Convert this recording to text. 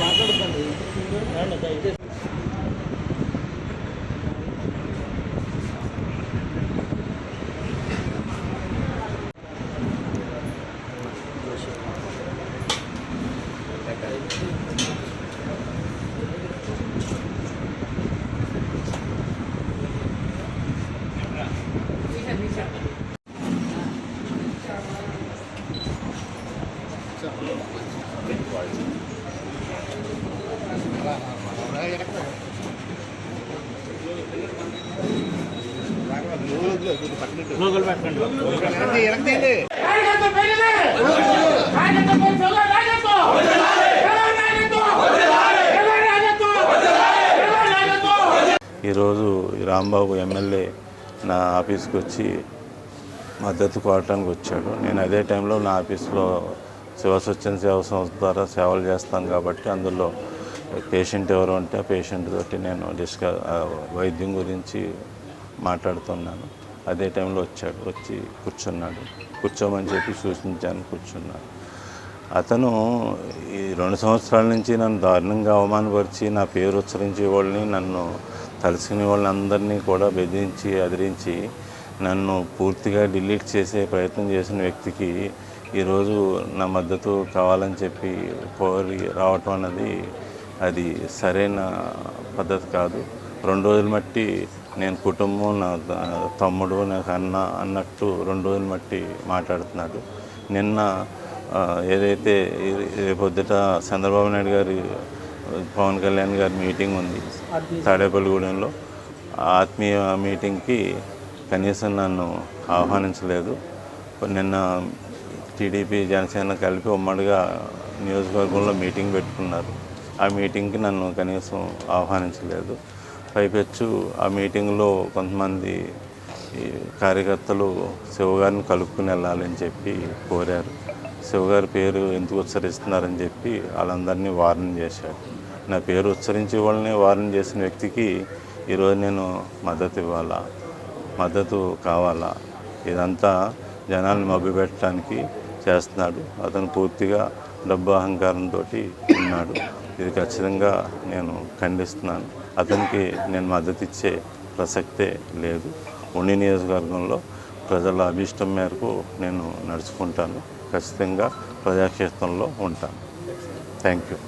మాట్లాడుతుంది Thank you. Google పెట్టండి ఈరోజు రాంబాబు ఎమ్మెల్యే నా ఆఫీస్కి వచ్చి మద్దతు కోరటానికి వచ్చాడు. నేను అదే టైంలో నా ఆఫీస్లో శివ స్వచ్ఛంద సేవ సంస్థ ద్వారా సేవలు చేస్తాను కాబట్టి అందులో పేషెంట్ ఎవరు ఉంటే ఆ పేషెంట్ తోటి నేను డిస్క వైద్యం గురించి మాట్లాడుతున్నాను. అదే టైంలో వచ్చాడు వచ్చి కూర్చున్నాడు. కూర్చోమని చెప్పి సూచించాను కూర్చున్నాడు. అతను ఈ రెండు సంవత్సరాల నుంచి నన్ను దారుణంగా అవమానపరిచి నా పేరు ఉచ్చరించే వాళ్ళని నన్ను తలుసుకునే వాళ్ళని అందరినీ కూడా బెదిరించి అదిరించి నన్ను పూర్తిగా డిలీట్ చేసే ప్రయత్నం చేసిన వ్యక్తికి ఈరోజు నా మద్దతు కావాలని చెప్పి కోరి రావటం అన్నది అది సరైన పద్ధతి కాదు. రెండు రోజులు మట్టి నేను కుటుంబం నా తమ్ముడు నాకు అన్న అన్నట్టు రెండు రోజులు మట్టి మాట్లాడుతున్నాడు. నిన్న ఏదైతే రేపొద్దుట చంద్రబాబు నాయుడు గారి పవన్ కళ్యాణ్ గారి మీటింగ్ ఉంది తాడేపల్లిగూడెంలో ఆత్మీయ మీటింగ్కి కనీసం నన్ను ఆహ్వానించలేదు. నిన్న టీడీపీ జనసేన కలిపి ఉమ్మడిగా నియోజకవర్గంలో మీటింగ్ పెట్టుకున్నారు. ఆ మీటింగ్కి నన్ను కనీసం ఆహ్వానించలేదు. పైపెచ్చు ఆ మీటింగ్లో కొంతమంది ఈ కార్యకర్తలు శివగారిని కలుపుకుని వెళ్ళాలని చెప్పి కోరారు. శివగారి పేరు ఎందుకు ఉచ్చరిస్తున్నారని చెప్పి వాళ్ళందరినీ వార్న్ చేశాడు నా పేరు ఉచ్చరించి వాళ్ళని వార్న్ చేసిన వ్యక్తికి ఈరోజు నేను మద్దతు ఇవ్వాలా? మద్దతు కావాలా? ఇదంతా జనాన్ని మభ్యపెట్టడానికి చేస్తున్నాడు. అతను పూర్తిగా డబ్బు అహంకారంతో ఉన్నాడు. ఇది ఖచ్చితంగా నేను ఖండిస్తున్నాను. అతనికి నేను మద్దతు ఇచ్చే ప్రసక్తే లేదు. ఉండి నియోజకవర్గంలో ప్రజల అభిష్టం మేరకు నేను నడుచుకుంటాను. ఖచ్చితంగా ప్రజాక్షేత్రంలో ఉంటాను. Thank you.